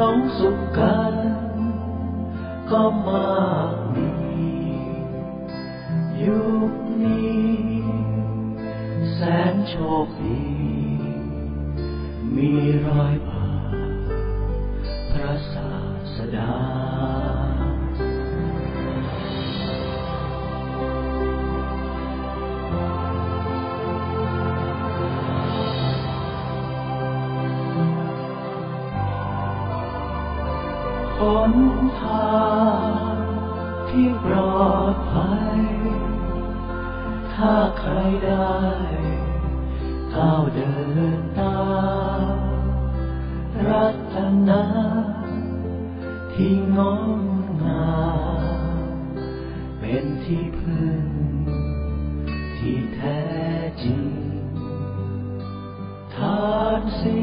ลงสุขกันก็มากมียุคนี้แสนโชคดี มีรอยบาทพระศาสดา นทางที่ปลอดภัย ถ้าใครได้ก้าวเดินตามรัตนาที่งดงามเป็นที่พึ่งที่แท้จริงทานศี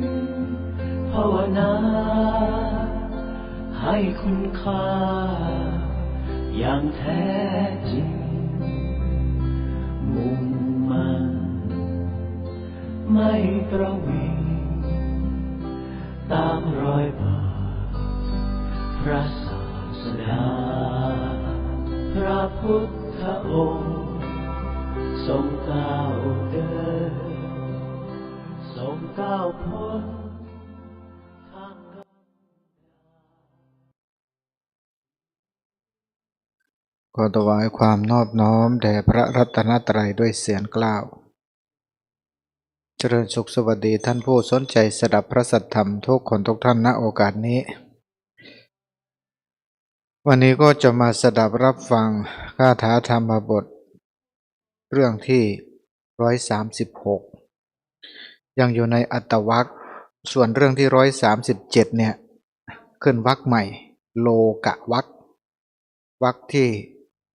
ลภาวนา ให้คุณค่า อย่างแท้จริง มุ่งมันไม่ประวิงตามรอยบาทพระศาสดา พระพุทธองค์ทรงก้าวเดินทรงก้าวพ้น ขอถวายความนอบน้อมแด่พระรัตนตรัยด้วยเสียงกล่าว เจริญสุขสวัสดีท่านผู้สนใจสดับพระสัทธรรมทุกคนทุกท่านณโอกาสนี้ วันนี้ก็จะมาสดับรับฟังคาถาธรรมบท เรื่องที่ร้อยสามสิบหกยังอยู่ในอัตวักส่วนเรื่องที่ร้อยสามสิบเจ็ดเนี่ย ขึ้นวักใหม่ โลกะวักวักที่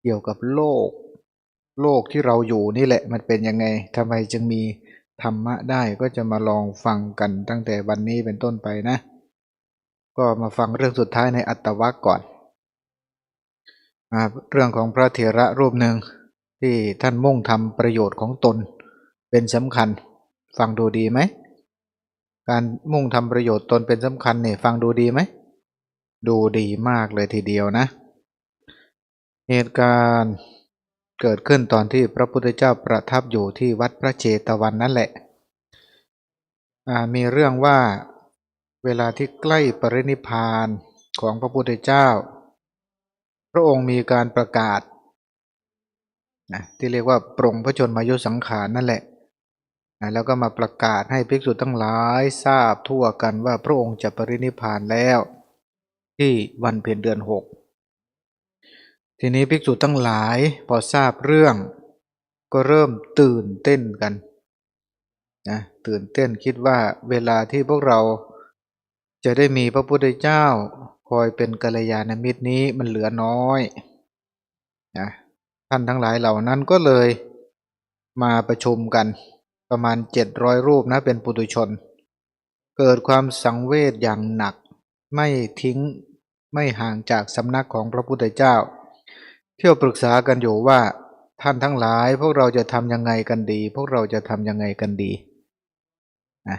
เกี่ยวกับโลก โลกที่เราอยู่นี่แหละมันเป็นยังไงทำไมจึงมีธรรมะได้ก็จะมาลองฟังกันตั้งแต่วันนี้เป็นต้นไปนะ ก็มาฟังเรื่องสุดท้ายในอัตวักก่อนอเรื่องของพระเถระรูปหนึ่งที่ท่านมุ่งทำประโยชน์ของตน เป็นสำคัญ ฟังดูดีไหม การมุ่งทำประโยชน์ตนเป็นสำคัญเนี่ยฟังดูดีไหม ดูดีมากเลยทีเดียวนะเเหตุการณ์เกิดขึ้นตอนที่พระพุทธเจ้าประทับอยู่ที่วัดพระเจตวันนั่นแหละ มีเรื่องว่าเวลาที่ใกล้ปรินิพานของพระพุทธเจ้า พระองค์มีการประกาศนะที่เรียกว่าปรงพระชนมายุสังขารนั่นแหละนะแล้วก็มาประกาศให้ภิกษุทั้งหลายทราบทั่วกันว่าพระองค์จะปรินิพพานแล้ว ที่วันเพ็ญเดือนหก ทีนี้ภิกษุทั้งหลายพอทราบเรื่อง ก็เริ่มตื่นเต้นกันนะตื่นเต้นคิดว่าเวลาที่พวกเราจะได้มีพระพุทธเจ้า คอยเป็นกัลยาณมิตรนี้มันเหลือน้อยนะท่านทั้งหลายเหล่านั้นก็เลยมาประชุมกันประมาณเจ็ดร้อยรูปนะเป็นปุถุชน เกิดความสังเวชอย่างหนัก ไม่ทิ้งไม่ห่างจากสำนักของพระพุทธเจ้า เที่ยวปรึกษากันอยู่ว่า ท่านทั้งหลายพวกเราจะทำยังไงกันดี พวกเราจะทำยังไงกันดี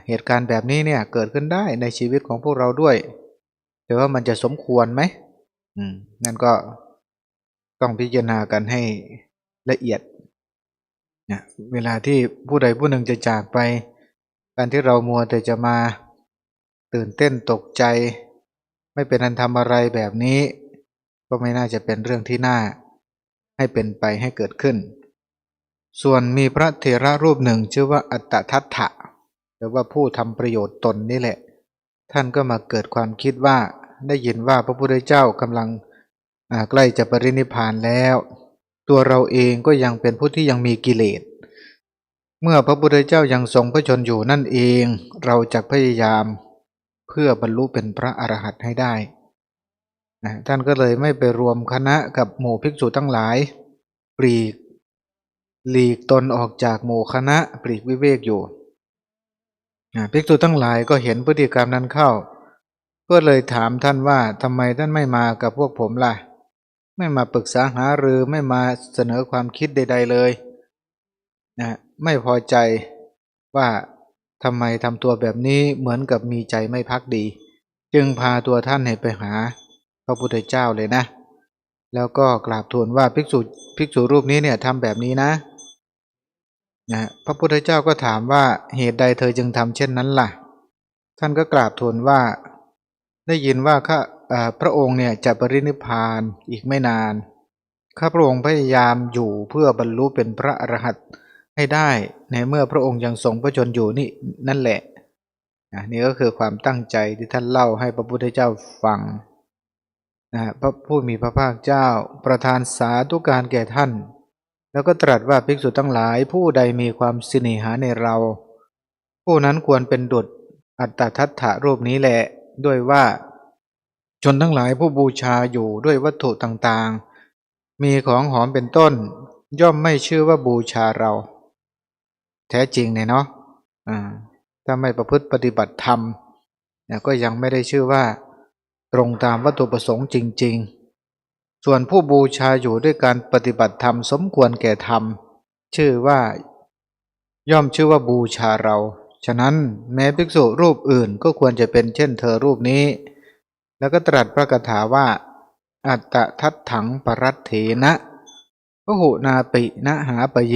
เหตุการณ์แบบนี้เนี่ยเกิดขึ้นได้ในชีวิตของพวกเราด้วย แต่ว่ามันจะสมควรไหมอืมงั้นก็ต้องพิจารณากันให้ละเอียดนะเวลาที่ผู้ใดผู้หนึ่งจะจากไป การที่เรามัวแต่จะมาตื่นเต้นตกใจ ไม่เป็นอันทำอะไรแบบนี้ ก็ไม่น่าจะเป็นเรื่องที่น่า ให้เป็นไปให้เกิดขึ้น ส่วนมีพระเถระรูปหนึ่งชื่อว่าอัตตทัตถะหรือว่าผู้ทำประโยชน์ตนนี่แหละ ท่านก็มาเกิดความคิดว่าได้ยินว่าพระพุทธเจ้ากำลังใกล้จะปรินิพานแล้ว ตัวเราเองก็ยังเป็นผู้ที่ยังมีกิเลสเมื่อพระพุทธเจ้ายังทรงพระชนอยู่นั่นเอง เราจะพยายาม เพื่อบรรลุเป็นพระอรหันต์ให้ได้ นะท่านก็เลยไม่ไปรวมคณะกับหมู่ภิกษุทั้งหลายปลีกหลีกตนออกจากหมู่คณะปลีกวิเวกอยู่นะภิกษุทั้งหลายก็เห็นพฤติกรรมนั้นเข้า ก็เลยถามท่านว่าทำไมท่านไม่มากับพวกผมล่ะ ไม่มาปรึกษาหารือไม่มาเสนอความคิดใด ๆเลยนะไม่พอใจว่าทำไมทำตัวแบบนี้เหมือนกับมีใจไม่พักดี จึงพาตัวท่านให้ไปหา ระพุทธเจ้าเลยนะ แล้วก็กราบทูลว่าภิกษุภิกษุรูปนี้เนี่ยทำแบบนี้นะนะพระพุทธเจ้าก็ถามว่าเหตุใดเธอจึงทำเช่นนั้นล่ะ ท่านก็กราบทูลว่า ได้ยินว่าข้าพระองค์เนี่ยจะปรินิพพานอีกไม่นานข้าพระองค์พยายามอยู่เพื่อบรรลุเป็นพระอรหันต์ให้ได้ในเมื่อพระองค์ยังทรงพระชนอยู่นี่นั่นแหละนี่ก็คือความตั้งใจที่ท่านเล่าให้พระพุทธเจ้าฟัง นะพระผู้มีพระภาคเจ้าประทานสาธุการแก่ท่าน แล้วก็ตรัสว่าภิกษุทั้งหลายผู้ใดมีความสิเนหาในเรา ผู้นั้นควรเป็นดุจอัตทัตถะรูปนี้แหละด้วยว่าชนทั้งหลายผู้บูชาอยู่ด้วยวัตถุต่างๆ มีของหอมเป็นต้น ย่อมไม่ชื่อว่าบูชาเรา แท้จริงเนี่ยเนาะถ้าไม่ประพฤติปฏิบัติธรรมก็ยังไม่ได้ชื่อว่า ตรงตามวัตถุประสงค์จริง ๆ ส่วนผู้บูชาอยู่ด้วยการปฏิบัติธรรมสมควรแก่ธรรม ชื่อว่า ย่อมชื่อว่าบูชาเรา ฉะนั้นแม้ภิกษุรูปอื่นก็ควรจะเป็นเช่นเธอรูปนี้ แล้วก็ตรัสพระคาถาว่า อัตตะทัตถังปรัตเถนะพหุนาปินะหาปเย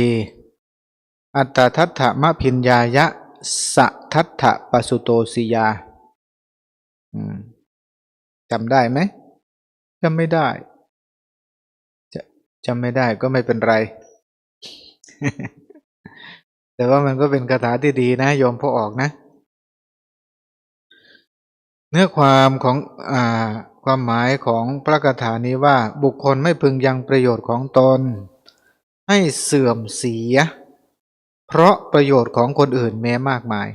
อัตตะทัตถะมะพินยายะสะทัตถะปสุโตสิยา อืม จำได้ไหมจำไม่ได้จะจำไม่ได้ก็ไม่เป็นไร แต่ว่ามันก็เป็นคาถาที่ดีนะโยมพอออกนะ เนื้อความของอ่าความหมายของพระคาถานี้ว่าบุคคลไม่พึงยังประโยชน์ของตน ให้เสื่อมเสีย เพราะประโยชน์ของคนอื่นแม้มากมาย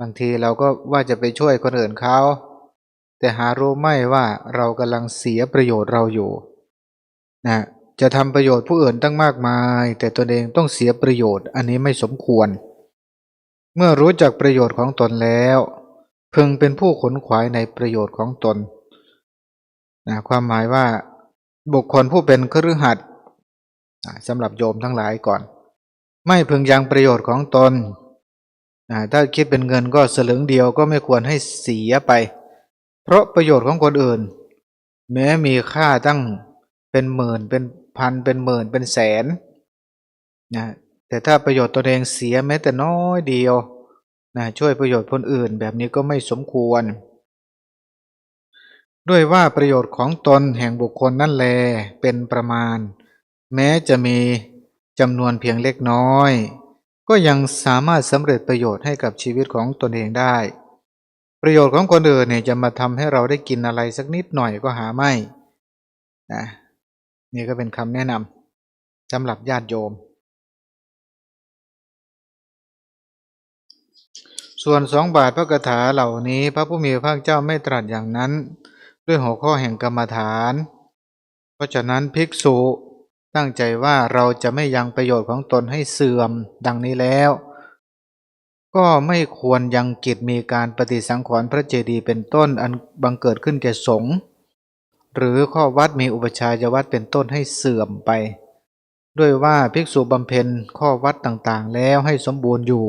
บางทีเราก็ว่าจะไปช่วยคนอื่นเขา แต่หารู้ไม่ว่าเรากำลังเสียประโยชน์เราอยู่นะจะทำประโยชน์ผู้อื่นตั้งมากมาย แต่ตนเองต้องเสียประโยชน์อันนี้ไม่สมควร เมื่อรู้จักประโยชน์ของตนแล้วพึงเป็นผู้ขนขวายในประโยชน์ของตนนะความหมายว่าบุคคลผู้เป็นคฤหัสถ์อ่าสำหรับโยมทั้งหลายก่อน ไม่พึงยังประโยชน์ของตนนะถ้าคิดเป็นเงินก็สลึงเดียวก็ไม่ควรให้เสียไป เพราะประโยชน์ของคนอื่น แม้มีค่าตั้งเป็นหมื่นเป็นพันเป็นหมื่นเป็นแสนนะแต่ถ้าประโยชน์ตัวเองเสียแม้แต่น้อยเดียวนะช่วยประโยชน์คนอื่นแบบนี้ก็ไม่สมควร ด้วยว่าประโยชน์ของตนแห่งบุคคลนั่นแลเป็นประมาณ แม้จะมีจำนวนเพียงเล็กน้อย ก็ยังสามารถสำเร็จประโยชน์ให้กับชีวิตของตนเองได้ ประโยชน์ของคนอื่นเนี่ยจะมาทำให้เราได้กินอะไรสักนิดหน่อยก็หาไม่นะนี่ก็เป็นคำแนะนำสำหรับญาติโยม ส่วนสองบาทพระคาถาเหล่านี้ พระผู้มีพระภาคเจ้าไม่ตรัสอย่างนั้น ด้วยหัวข้อแห่งกรรมฐาน เพราะฉะนั้นภิกษุตั้งใจว่าเราจะไม่ยังประโยชน์ของตนให้เสื่อมดังนี้แล้ว ก็ไม่ควรยังกิจมีการปฏิสังขรณ์พระเจดีย์เป็นต้นอันบังเกิดขึ้นแก่สงฆ์หรือข้อวัดมีอุปชายวัดเป็นต้นให้เสื่อมไป ด้วยว่าภิกษุบำเพ็ญข้อวัดต่างๆ แล้วให้สมบูรณ์อยู่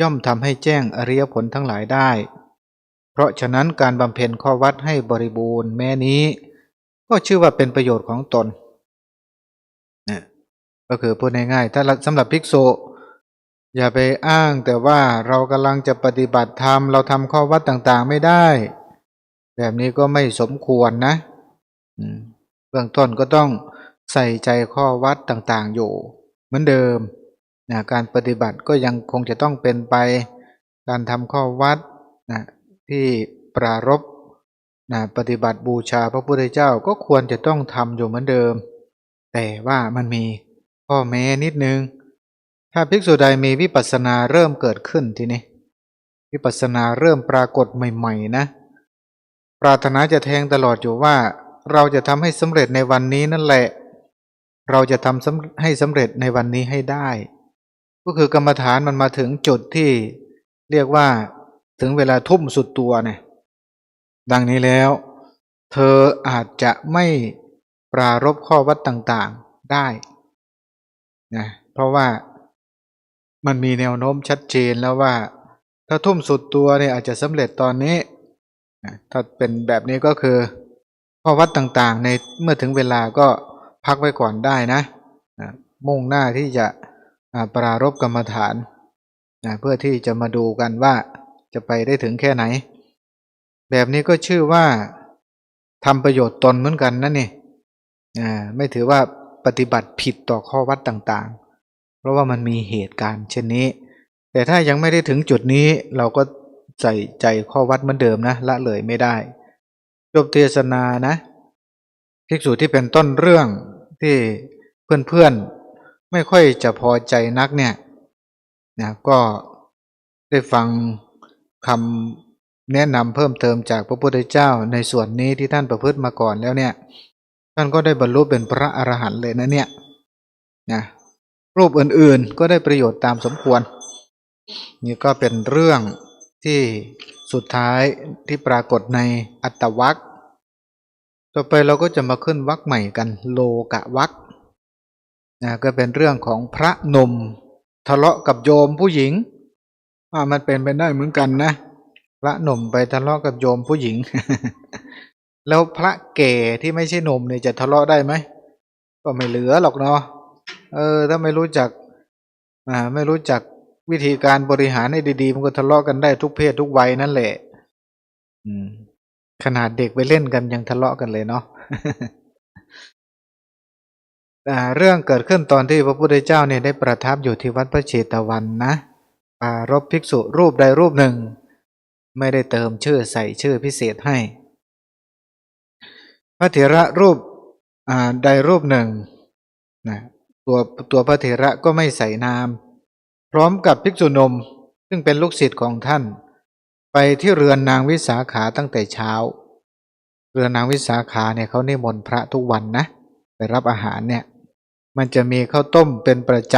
ย่อมทำให้แจ้งอริยผลทั้งหลายได้ เพราะฉะนั้นการบำเพ็ญข้อวัดให้บริบูรณ์แม้นี้ ก็ชื่อว่าเป็นประโยชน์ของตนนะก็คือพูดง่ายๆถ้าสำหรับภิกษุ อย่าไปอ้างแต่ว่าเรากำลังจะปฏิบัติธรรม เราทำข้อวัดต่างๆไม่ได้ แบบนี้ก็ไม่สมควรนะเบื้องต้นก็ต้องใส่ใจข้อวัดต่างๆอยู่ เหมือนเดิมนะการปฏิบัติก็ยังคงจะต้องเป็นไป การทำข้อวัดนะที่ปรารบนะปฏิบัติบูชาพระพุทธเจ้าก็ควรจะต้องทำอยู่เหมือนเดิม แต่ว่ามันมีข้อแม้นิดนึง ถ้าภิกษุใดมีวิปัสสนาเริ่มเกิดขึ้นทีนี้วิปัสสนาเริ่มปรากฏใหม่ ๆ นะ ปรารถนาจะแทงตลอดอยู่ว่า เราจะทำให้สำเร็จในวันนี้นั่นแหละ เราจะทำสำให้สำเร็จในวันนี้ให้ได้ ก็คือกรรมฐานมันมาถึงจุดที่เรียกว่าถึงเวลาทุ่มสุดตัวเนี่ยดังนี้แล้ว เธออาจจะไม่ปรารบข้อวัดต่างๆได้นะเพราะว่า มันมีแนวโน้มชัดเจนแล้วว่า ถ้าทุ่มสุดตัวเนี่ยอาจจะสำเร็จตอนนี้ถ้าเป็นแบบนี้ก็คือข้อวัดต่างๆ ในเมื่อถึงเวลาก็พักไว้ก่อนได้นะ มุ่งหน้าที่จะปรารบกรรมฐานนะเพื่อที่จะมาดูกันว่าจะไปได้ถึงแค่ไหน แบบนี้ก็ชื่อว่าทำประโยชน์ตนเหมือนกันนั่นนี่ไม่ถือว่าปฏิบัติผิดต่อข้อวัดต่างๆ ราะว่ามันมีเหตุการณ์เช่นนี้ แต่ถ้ายังไม่ได้ถึงจุดนี้เราก็ใส่ใจข้อวัดเหมือนเดิมนะละเลยไม่ได้ จบเทศนานะภิกษุที่เป็นต้นเรื่องที่เพื่อนๆไม่ค่อยจะพอใจนักเนี่ยนะก็ได้ฟังคำแนะนำเพิ่มเติมจากพระพุทธเจ้าในส่วนนี้ที่ท่านประพฤติมาก่อนแล้วเนี่ย ท่านก็ได้บรรลุเป็นพระอรหันต์เลยนะเนี่ยนะ รูปอื่นๆ ก็ได้ประโยชน์ตามสมควร นี่ก็เป็นเรื่องที่สุดท้ายที่ปรากฏในอัตวักต่อไปเราก็จะมาขึ้นวักใหม่กันโลกะวักนะก็เป็นเรื่องของพระนมทะเลาะกับโยมผู้หญิงอ่ามันเป็นไปได้เหมือนกันนะ พระหนุ่มไปทะเลาะกับโยมผู้หญิง แล้วพระเก่ที่ไม่ใช่หนุ่มเนี่ยจะทะเลาะได้ไหมก็ไม่เหลือหรอกเนาะ เออ ถ้าไม่รู้จักอ่าไม่รู้จักวิธีการบริหารให้ดีๆ มันก็ทะเลาะกันได้ทุกเพศทุกวัยนั่นแหละ อืม ขนาดเด็กไปเล่นกันยังทะเลาะกันเลยเนาะเรื่องเกิดขึ้นตอนที่พระพุทธเจ้าเนี่ยได้ประทับอยู่ที่วัดพระเชตวันนะปารบภิกษุรูปใดรูปหนึ่ง ไม่ได้เติมชื่อใส่ชื่อพิเศษให้ พระเถระรูปอ่าใดรูปหนึ่งนะ ตัวตัวพระเถระก็ไม่ใส่นาม พร้อมกับภิกษุนมซึ่งเป็นลูกศิษย์ของท่าน ไปที่เรือนนางวิสาขาตั้งแต่เช้า เรือนนางวิสาขาเนี่ยเขานิมนต์พระทุกวันนะ ไปรับอาหารเนี่ย มันจะมีข้าวต้มเป็นประจ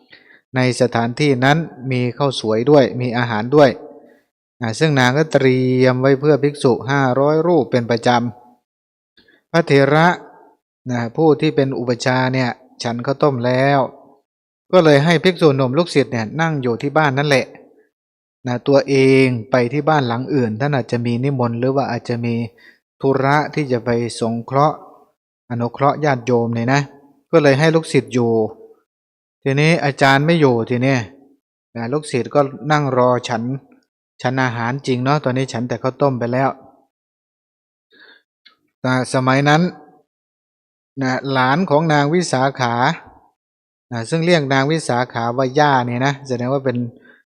ำในสถานที่นั้นมีข้าวสวยด้วยมีอาหารด้วยซึ่งนางก็เตรียมไว้เพื่อภิกษุห้าร้อยรูปเป็นประจำพระเถระนะผู้ที่เป็นอุปชาเนี่ย ฉันข้าวต้มแล้ว ก็เลยให้ภิกษุหนุ่มลูกศิษย์เนี่ยนั่งอยู่ที่บ้านนั่นแหละนะตัวเองไปที่บ้านหลังอื่นท่านอาจจะมีนิมนต์หรือว่าอาจจะมีธุระที่จะไปสงเคราะห์ อนุเคราะห์ญาติโยมเนี่ยนะ ก็เลยให้ลูกศิษย์อยู่ ทีนี้อาจารย์ไม่อยู่ทีนี้นะลูกศิษย์ก็นั่งรอฉันฉันอาหารจริงเนาะตอนนี้ฉันแต่ข้าวต้มไปแล้วแต่สมัยนั้น นะหลานของนางวิสาขานะซึ่งเรียกนางวิสาขาว่าย่าเนี่ยนะแสดงว่าเป็น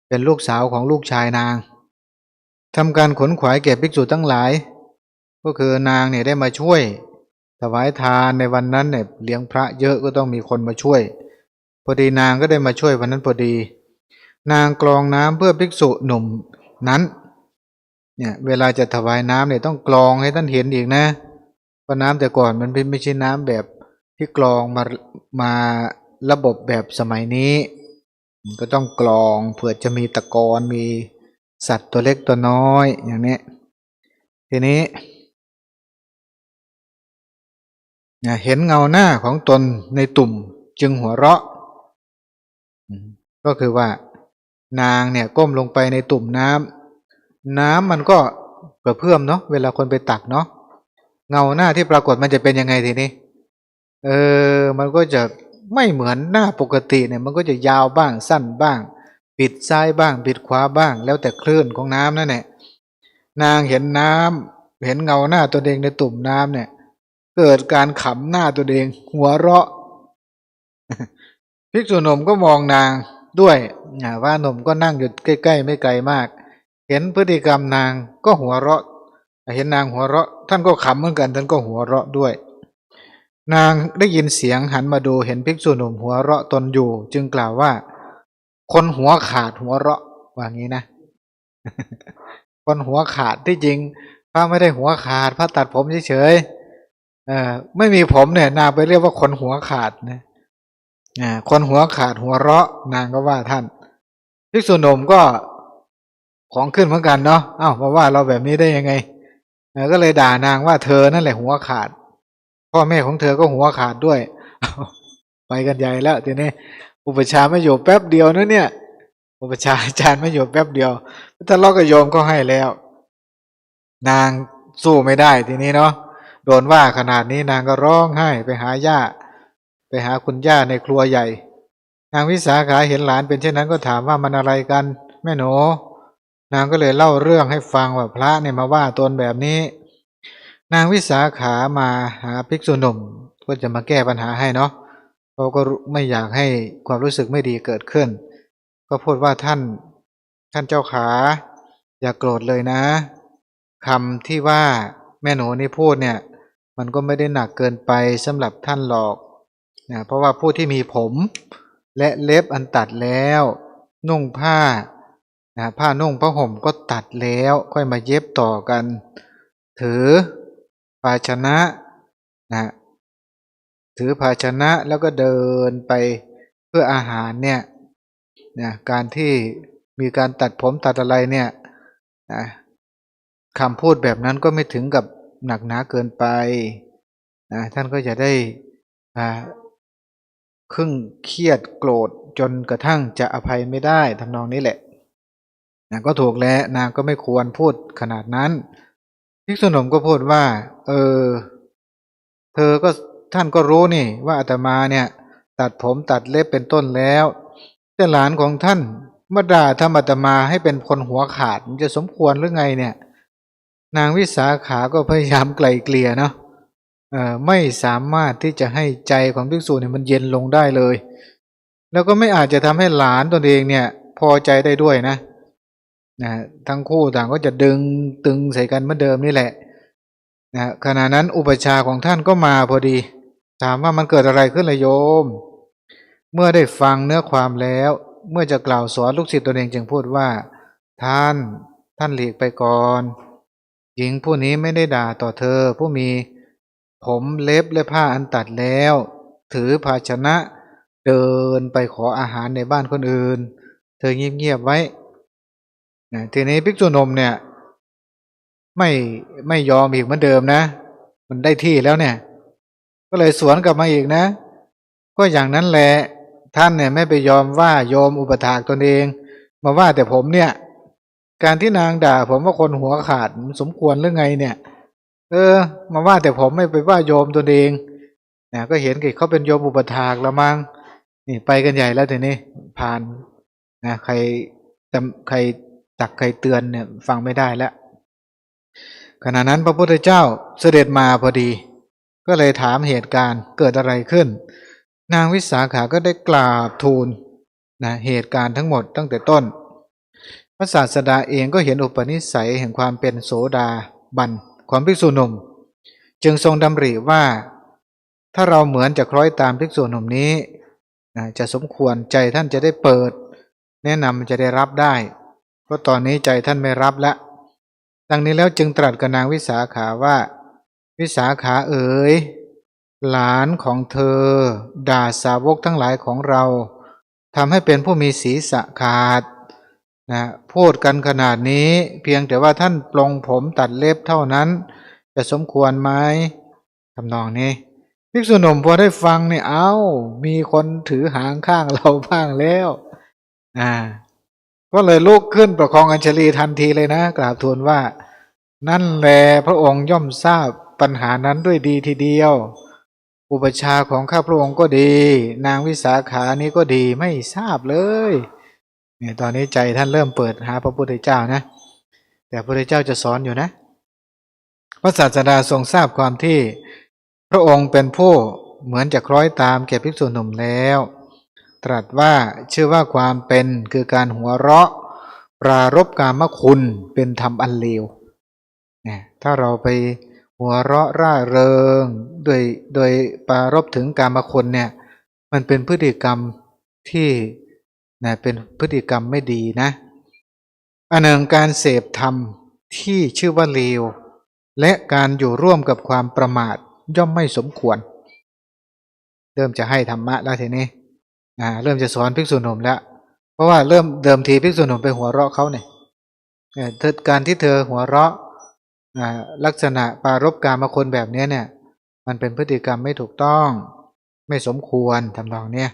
เป็นลูกสาวของลูกชายนางทำการขนขวายแก่ภิกษุทั้งหลาย ก็คือนางเนี่ยได้มาช่วยถวายทานในวันนั้นเนี่ยเลี้ยงพระเยอะก็ต้องมีคนมาช่วย พอดีนางก็ได้มาช่วยวันนั้นพอดี นางกรองน้ำเพื่อภิกษุหนุ่มนั้นเนี่ยเวลาจะถวายน้ำเนี่ยต้องกรองให้ท่านเห็นอีกนะเพราะน้ำแต่ก่อนมันเป็นไม่ใช่น้ำแบบที่กรองมามาระบบแบบสมัยนี้ ก็ต้องกรองเผื่อจะมีตะกอนมีสัตว์ตัวเล็กตัวน้อยอย่างนี้ทีนี้นเห็นเงาหน้าของตนในตุ่มจึงหัวเราะ ก็คือว่า นางเนี่ยก้มลงไปในตุ่มน้ำน้ำมันก็กระเพื่อมเนาะเวลาคนไปตักเนาะ เงาหน้าที่ปรากฏมันจะเป็นยังไงทีนี้ เออ มันก็จะไม่เหมือนหน้าปกติเนี่ย มันก็จะยาวบ้างสั้นบ้าง ปิดซ้ายบ้าง ปิดขวาบ้าง แล้วแต่คลื่นของน้ำนั่นแหละนางเห็นน้ำเห็นเงาหน้าตัวเองในตุ่มน้ำเนี่ย เกิดการขำหน้าตัวเองหัวเราะภิกษุหนุ่มก็มองนางด้วยว่าหนุ่มก็นั่งอยู่ใกล้ๆไม่ไกลมาก เห็นพฤติกรรมนางก็หัวเราะ เห็นนางหัวเราะ ท่านก็ขำเหมือนกันท่านก็หัวเราะด้วย นางได้ยินเสียงหันมาดูเห็นภิกษุหนุ่มหัวเราะตนอยู่ จึงกล่าวว่า คนหัวขาดหัวเราะว่างี้นะ คนหัวขาดที่จริงพระไม่ได้หัวขาดพระตัดผมเฉยๆเออไม่มีผมเนี่ยนางไปเรียกว่าคนหัวขาดนะอ่าคนหัวขาดหัวเราะ นางก็ว่าท่านภิกษุหนุ่มก็ของขึ้นเหมือนกันเนาะ เอ้ามาว่าเราแบบนี้ได้ยังไง ก็เลยด่านางว่าเธอนั่นแหละหัวขาด พ่อแม่ของเธอก็หัวขาดด้วยไปกันใหญ่แล้วทีนี้อุปชาไม่อยู่แป๊บเดียวนะเนี่ย อุปชาอาจารย์ไม่อยู่แป๊บเดียวทะเลาะกับโยมก็ให้แล้ว นางสู้ไม่ได้ทีนี้เนาะโดนว่าขนาดนี้นางก็ร้องไห้ไปหาย่า ไปหาคุณย่าในครัวใหญ่ นางวิสาขาเห็นหลานเป็นเช่นนั้นก็ถามว่ามันอะไรกัน แม่หนู นางก็เลยเล่าเรื่องให้ฟังว่าพระเนี่ยมาว่าตนแบบนี้ นางวิสาขามาหาภิกษุหนุ่มก็จะมาแก้ปัญหาให้เนาะเขาก็ไม่อยากให้ความรู้สึกไม่ดีเกิดขึ้น ก็พูดว่าท่านท่านเจ้าขา อย่าโกรธเลยนะคำที่ว่าแม่หนูนี่พูดเนี่ย มันก็ไม่ได้หนักเกินไปสำหรับท่านหรอกนะเพราะว่าผู้ที่มีผม และเล็บอันตัดแล้ว นุ่งผ้า นะผ้านุ่งผ้าห่มก็ตัดแล้วค่อยมาเย็บต่อกัน ถือภาชนะนะถือภาชนะแล้วก็เดินไปเพื่ออาหารเนี่ยนะการที่มีการตัดผมตัดอะไรเนี่ยนะคำพูดแบบนั้นก็ไม่ถึงกับหนักหนาเกินไปนะท่านก็จะได้อ่าครึ่งเครียดโกรธจนกระทั่งจะอภัยไม่ได้ทำนองนี้แหละ นะก็ถูกแล้วนางก็ไม่ควรพูดขนาดนั้นภิกษุหนุ่มก็พูดว่า เออ เธอก็ท่านก็รู้นี่ ว่าอาตมาเนี่ย ตัดผมตัดเล็บเป็นต้นแล้วแต่หลานของท่านมาด่าธรรมอาตมาให้เป็นคนหัวขาดมันจะสมควรหรือไงเนี่ย นางวิสาขาก็พยายามไกลเกลี่ยเนาะเออไม่สามารถที่จะให้ใจของภิกษุเนี่ยมันเย็นลงได้เลย แล้วก็ไม่อาจจะทำให้หลานตนเองเนี่ย พอใจได้ด้วยนะ นะทั้งคู่ต่างก็จะดึงตึงใส่กันเหมือนเดิมนี่แหละนะขณะนั้นอุปชาของท่านก็มาพอดี ถามว่ามันเกิดอะไรขึ้นละโยม เมื่อได้ฟังเนื้อความแล้ว เมื่อจะกล่าวสอนลูกศิษย์ตนเองจึงพูดว่า ท่านท่านหลีกไปก่อน หญิงผู้นี้ไม่ได้ด่าต่อเธอ ผู้มีผมเล็บและผ้าอันตัดแล้ว ถือภาชนะเดินไปขออาหารในบ้านคนอื่น เธอเงียบๆไว้ นะทีนี้ภิกษุนมเนี่ย ไม่ไม่ยอมอีกเหมือนเดิมนะ มันได้ที่แล้วเนี่ย ก็เลยสวนกลับมาอีกนะ ก็อย่างนั้นแหละท่านเนี่ยไม่ไปยอมว่าโยมอุปถากตนเอง มาว่าแต่ผมเนี่ย การที่นางด่า ผมว่าคนหัวขาดมันสมควรหรือไงเนี่ย เออ มาว่าแต่ผมไม่ไปว่าโยมตนเองนะก็เห็นกิเขาเป็นโยมอุปถากแล้วมั้งนี่ไปกันใหญ่แล้วทีนี้ผ่านนะใครจำใคร ตักใครเตือนเนี่ยฟังไม่ได้แล้วขณะนั้นพระพุทธเจ้าเสด็จมาพอดี ก็เลยถามเหตุการณ์เกิดอะไรขึ้น นางวิสาขาก็ได้กราบทูลนะเหตุการณ์ทั้งหมดตั้งแต่ต้น พระศาสดาเองก็เห็นอุปนิสัยแห่งความเป็นโสดาบันของภิกษุหนุ่ม จึงทรงดำริว่า ถ้าเราเหมือนจะคล้อยตามภิกษุหนุ่มนี้นะจะสมควรใจท่านจะได้เปิด แนะนำจะได้รับได้ เพราะตอนนี้ใจท่านไม่รับแล้วดังนี้แล้วจึงตรัสกับนางวิสาขาว่า วิสาขาเอ๋ยหลานของเธอ ด่าสาวกทั้งหลายของเราทำให้เป็นผู้มีศีรษะขาดนะพูดกันขนาดนี้เพียงแต่ว่าท่านปลงผมตัดเล็บเท่านั้น จะสมควรไหมทำนองนี้ภิกษุหนุ่มพอได้ฟังเนี่ยเอา้า มีคนถือหางข้างเราบ้างแล้ว อ่า ก็เลยลุกขึ้นประคองอัญชลีทันทีเลยนะ กราบทูลว่า นั่นแหละพระองค์ย่อมทราบปัญหานั้นด้วยดีทีเดียว อุปชาของข้าพระองค์ก็ดี นางวิสาขานี้ก็ดีไม่ทราบเลยเนี่ยตอนนี้ใจท่านเริ่มเปิดหาพระพุทธเจ้านะ แต่พระพุทธเจ้าจะสอนอยู่นะ พระศาสดาทรงทราบความที่ พระองค์เป็นผู้เหมือนจะคล้อยตามแก่ภิกษุหนุ่มแล้ว ตรัสว่าชื่อว่าความเป็นคือการหัวเราะ ปรารบกามคุณเป็นธรรมอันเลวนี่ยถ้าเราไปหัวเราะร่าเริงโดยโดยปรารบถึงกามคุณเนี่ย มันเป็นพฤติกรรมที่นะเป็นพฤติกรรมไม่ดีนะอันหนึ่งการเสพธรรมที่ชื่อว่าเลว และการอยู่ร่วมกับความประมาทย่อมไม่สมควร เริ่มจะให้ธรรมะแล้วทีนี้ อ่าเริ่มจะสอนภิกษุหนุ่มแล้ว เพราะว่าเริ่มเดิมทีภิกษุหนุ่มไปหัวเราะเขาเนี่ยเธอการที่เธอหัวเราะลักษณะปารบการมาคนแบบนี้เนี่ย มันเป็นพฤติกรรมไม่ถูกต้อง ไม่สมควรทำนองเนี้ย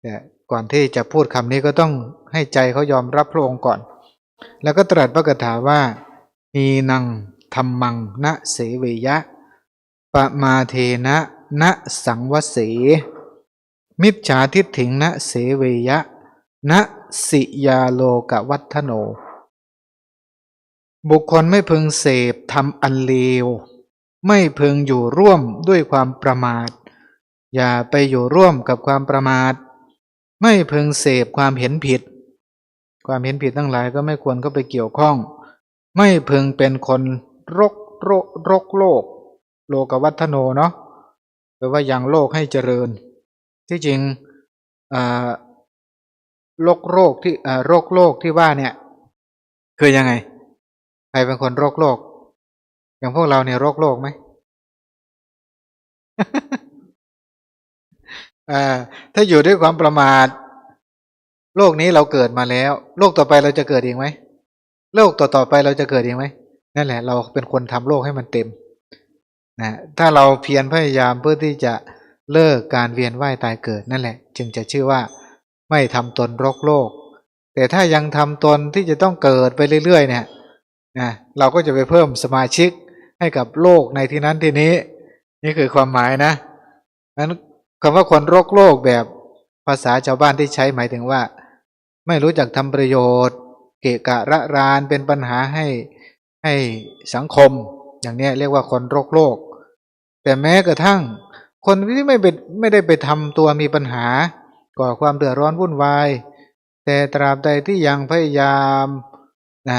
แต่ก่อนที่จะพูดคำนี้ก็ต้องให้ใจเขายอมรับพระองค์ก่อน แล้วก็ตรัสพระคาถาว่ามีนังธรรมังนะเสวยะปะมาเทนะนะสังวเส มิจฉาทิฏฐิงนะเสเวยะนะสิยาโลกวัฒโน บุคคลไม่พึงเสพทำอันเลว ไม่พึงอยู่ร่วมด้วยความประมาท อย่าไปอยู่ร่วมกับความประมาท ไม่พึงเสพความเห็นผิด ความเห็นผิดทั้งหลายก็ไม่ควรก็ไปเกี่ยวข้อง ไม่พึงเป็นคนรกโรรกโลก โลกวัฒโนเนาะแปลว่ายังโลกให้เจริญ ที่จริงโรคโรคที่โรคโลกที่ว่าเนี่ยคือยังไง ใครเป็นคนโรคโลกอย่างพวกเราเนี่ยโรคโลกไหมถ้าอยู่ด้วยความประมาทโลกนี้เราเกิดมาแล้ว โลกต่อไปเราจะเกิดอีกไหมโลกต่อต่อไปเราจะเกิดอีกไหมนั่นแหละ เราเป็นคนทำโลกให้มันเต็มนะถ้าเราเพียรพยายามเพื่อที่จะ เลิกการเวียนว่ายตายเกิดนั่นแหละ จึงจะชื่อว่า ไม่ทำตนรกโลก แต่ถ้ายังทำตนที่จะต้องเกิดไปเรื่อยๆ เนี่ยนะเราก็จะไปเพิ่มสมาชิกให้กับโลกในที่นั้นที่นี้ นี่คือความหมายนะนั้นคำว่าคนโรคโลกแบบภาษาชาวบ้านที่ใช้หมายถึงว่า ไม่รู้จักทำประโยชน์ เกะกะระรานเป็นปัญหาให้ให้สังคม อย่างนี้เรียกว่าคนโรคโลก แต่แม้กระทั่ง คนที่ไม่เป็นไม่ได้ไปทำตัวมีปัญหา ก่อความเดือดร้อนวุ่นวาย แต่ตราบใดที่ยังพยายามนะ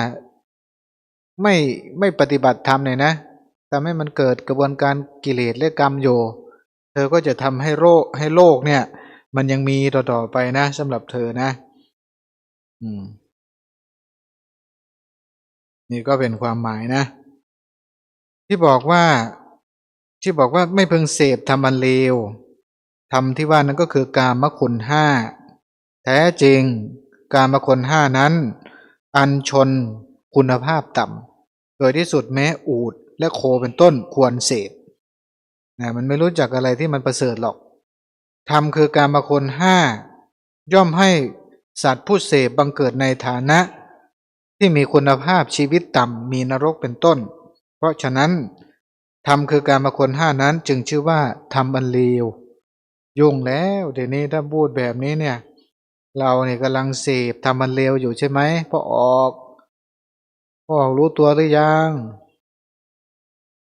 ไม่ไม่ปฏิบัติธรรมเนี่ยนะทำให้มันเกิดกระบวนการกิเลสและกรรมอยู่เธอก็จะทำให้โรคให้โลกเนี่ย มันยังมีต่อๆไปนะสำหรับเธอนะ อืม นี่ก็เป็นความหมายนะ ที่บอกว่า ที่บอกว่าไม่เพึงเสพทำอันเลวทำที่ว่านั้นก็คือกามคุณห้าแท้จริง กามคุณห้านั้น อันชนคุณภาพต่ำโดยที่สุดแม้อูดและโคเป็นต้นควรเสพนะมันไม่รู้จักอะไรที่มันประเสริฐหรอกทำคือกามคุณห้าย่อมให้สัตว์ผู้เสพบังเกิดในฐานะ ที่มีคุณภาพชีวิตต่ำมีนรกเป็นต้น เพราะฉะนั้น ทำคือการมาคนห้านั้นจึงชื่อว่าทำอันเลวยุ่งแล้วเดี๋ยวนี้ถ้าพูดแบบนี้เนี่ย เราเนี่ยกำลังเสพทำอันเลวอยู่ใช่ไหมพอออกพอออกรู้ตัวหรือยัง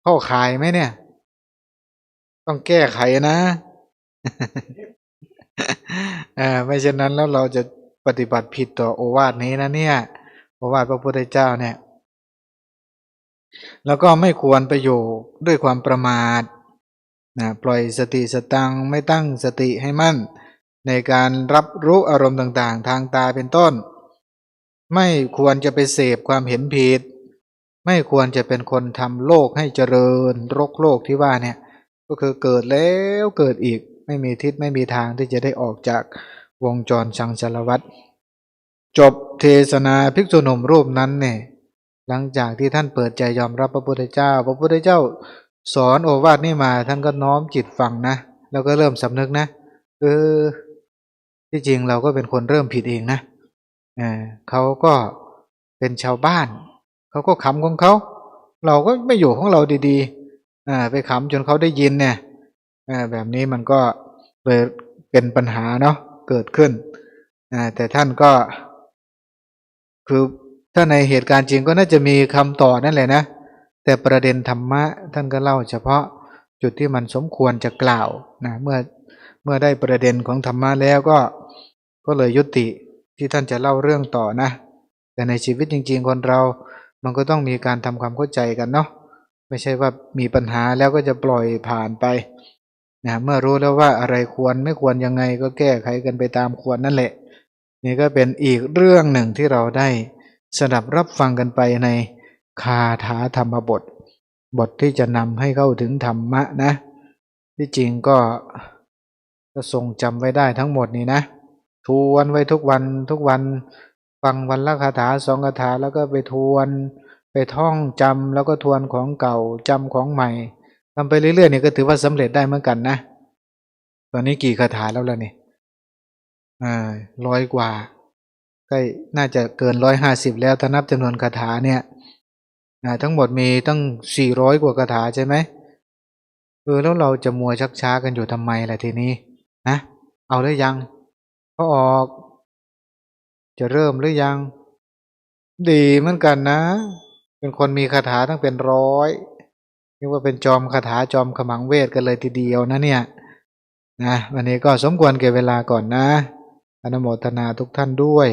เข้าขายไหมเนี่ย ต้องแก้ไขนะอ่าไม่เช่นนั้นแล้วเราจะปฏิบัติผิดต่อโอวาทนี้นะเนี่ยโอวาทพระพุทธเจ้าเนี่ย แล้วก็ไม่ควรไปอยู่ด้วยความประมาทนะปล่อยสติสตังไม่ตั้งสติให้มั่น ในการรับรู้อารมณ์ต่างๆ ทางตาเป็นต้น ไม่ควรจะไปเสพความเห็นผิด ไม่ควรจะเป็นคนทำโลกให้เจริญรกโลกที่ว่าเนี่ยก็คือเกิดแล้วเกิดอีกไม่มีทิศไม่มีทางที่จะได้ออกจากวงจรชังชลวัตจบเทศนาภิกษุหนุ่มรูปนั้นเนี่ย หลังจากที่ท่านเปิดใจยอมรับพระพุทธเจ้า พระพุทธเจ้าสอนโอวาทนี่มา ท่านก็น้อมจิตฟังนะ แล้วก็เริ่มสำนึกนะเออที่จริงเราก็เป็นคนเริ่มผิดเองนะเออเขาก็เป็นชาวบ้าน เขาก็ขำของเขา เราก็ไม่อยู่ของเราดีๆอ่าไปขำจนเขาได้ยินเนี่ยอ่าแบบนี้มันก็เลยเป็นปัญหาเนาะเกิดขึ้นอ่าแต่ท่านก็คือ ถ้าในเหตุการณ์จริงก็น่าจะมีคำต่อนั่นแหละนะ แต่ประเด็นธรรมะท่านก็เล่าเฉพาะจุดที่มันสมควรจะกล่าวนะเมื่อเมื่อได้ประเด็นของธรรมะแล้วก็ ก็เลยยุติที่ท่านจะเล่าเรื่องต่อนะ แต่ในชีวิตจริง ๆ คนเรา มันก็ต้องมีการทำความเข้าใจกันเนาะไม่ใช่ว่ามีปัญหาแล้วก็จะปล่อยผ่านไปนะเมื่อรู้แล้วว่าอะไรควรไม่ควรยังไงก็แก้ไขกันไปตามควรนั่นแหละ นี่ก็เป็นอีกเรื่องหนึ่งที่เราได้ สดับรับฟังกันไปในคาถาธรรมบท บทที่จะนำให้เข้าถึงธรรมะนะ ที่จริงก็ก็ทรงจำไว้ได้ทั้งหมดนี้นะทวนไว้ทุกวันทุกวันฟังวันละคาถาสองคาถาแล้วก็ไปทวน ไปท่องจำแล้วก็ทวนของเก่าจำของใหม่ทำไปเรื่อยๆเนี่ยก็ถือว่าสำเร็จได้เหมือนกันนะ ตอนนี้กี่คาถาแล้วล่ะนี่อ่าร้อยกว่า กล้น่าจะเกินร้อยห้าสิบแล้วถ้านับจำนวนคาถาเนี่ยอ่าทั้งหมดมีตั้งสี่ร้อยกว่าคาถาใช่ไหมเออแล้วเราจะมัวชักช้ากันอยู่ทำไมล่ะทีนี้นะเอาหรือยังเขาออก จะเริ่มหรือยัง ดีเหมือนกันนะ เป็นคนมีคาถาตั้งเป็นร้อยเรียกว่าเป็นจอมคาถาจอมขมังเวทกันเลยทีเดียวนะเนี่ยนะวันนี้ก็สมควรเก็บเวลาก่อนนะอนุโมทนาทุกท่านด้วย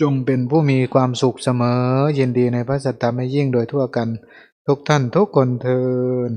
จงเป็นผู้มีความสุขเสมอยินดีในพระสัตธรรมยิ่งโดยทั่วกัน ทุกท่านทุกคนเทิน